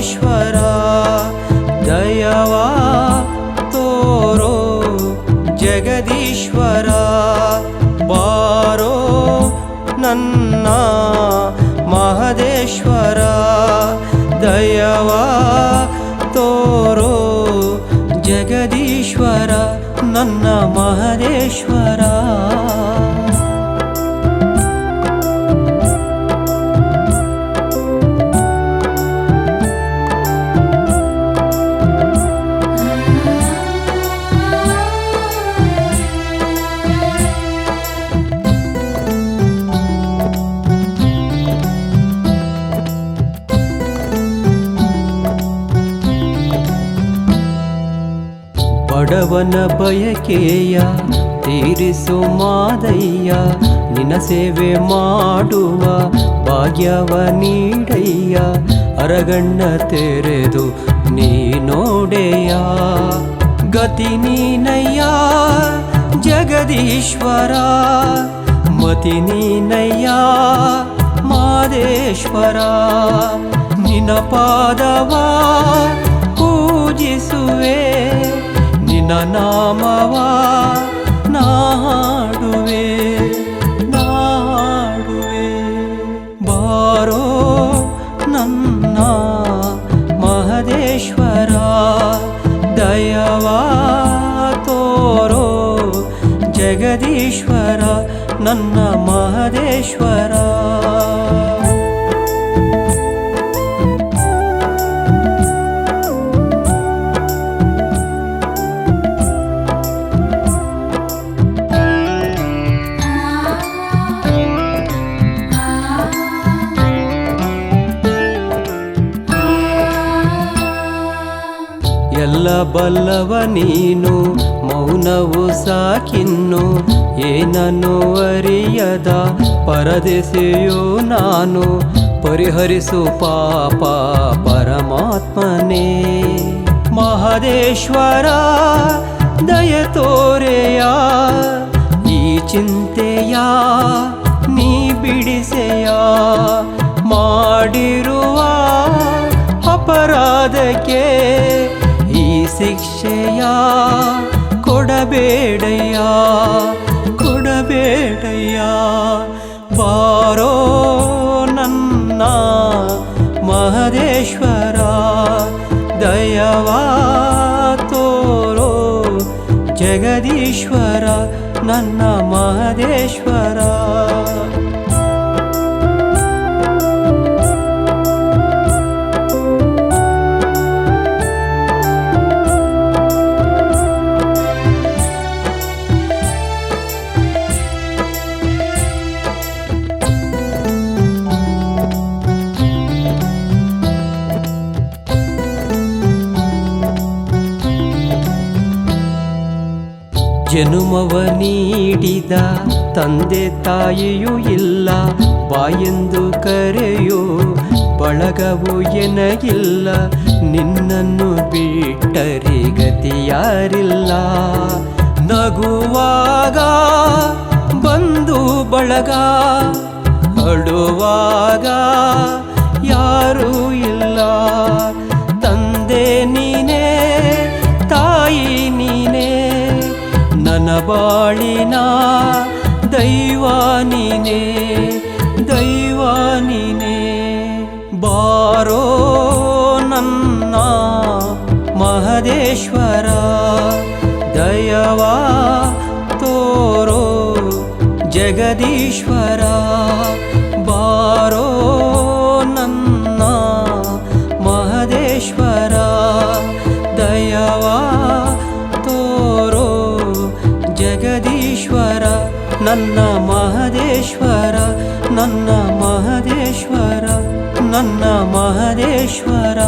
परमेश्वरा दयवा तोरो जगदीश्वरा बारो नन्ना महदेश्वरा दयवा तोरो जगदीश्वरा नन्न महदेश्वरा। ಬಡವನ ಬಯಕೆಯ, ತೀರಿಸು ಮಾದಯ್ಯ, ನಿನ್ನ ಸೇವೆ ಮಾಡುವ ಭಾಗ್ಯವ ನೀಡಯ್ಯ, ಅರಗಣ್ಣ ತೆರೆದು ನೀ ನೋಡೆಯ. ಗತಿ ನೀನಯ್ಯ, ಜಗದೀಶ್ವರ, ಮತಿ ನೀನಯ್ಯ, ಮಾದೇಶ್ವರ, ನಿನ್ನ ಪಾದವ ಪೂಜಿಸುವೆ. ನಿನ್ನ ನಾಮವ ನಾಡುವೆ ನಾಡುವೆ ಬಾರೋ ನನ್ನ ಮಹದೇಶ್ವರ ದಯವಾ ತೋರೋ ಜಗದೀಶ್ವರ ನನ್ನ ಮಹದೇಶ್ವರ ಬಲ್ಲವ ನೀನು, ಮೌನವು ಸಾಕಿನ್ನು ಏನನ್ನು ಅರಿಯದ? ಪರದೆಸೆಯೋ ನಾನು, ಪರಿಹರಿಸು ಪಾಪ ಪರಮಾತ್ಮನೇ. ಮಹದೇಶ್ವರ, ದಯ ತೋರೆಯ, ಈ ಚಿಂತೆಯ ನೀ ಬಿಡಿಸೆಯ ಶಿಕ್ಷೆಯ ಕೊಡಬೇಡಯ್ಯ ಕೊಡಬೇಡಯ್ಯ ಬಾರೋ ನನ್ನ ಮಹದೇಶ್ವರ ದಯವಾ ತೋರೋ ಜಗದೀಶ್ವರ ನನ್ನ ಮಹದೇಶ್ವರ ಜನುಮವ ನೀಡಿದ ತಂದೆ ತಾಯಿಯೂ ಇಲ್ಲ, ಬಾಯೆಂದು ಕರೆಯೋ ಬಳಗವು ಎನಗಿಲ್ಲ, ನಿನ್ನನ್ನು ಬಿಟ್ಟರೆ ಗತಿಯಾರಿಲ್ಲ ನಗುವಾಗ ಬಂದು ಬಳಗ, ಅಳುವಾಗ ಯಾರೂ ಇಲ್ಲ. बाळिना दैवानिने दैवानिने बारो नन्ना महदेश्वरा दयवा तोरो जगदीश्वर ಮಹದೇಶ್ವರ ನನ್ನ ಮಹದೇಶ್ವರ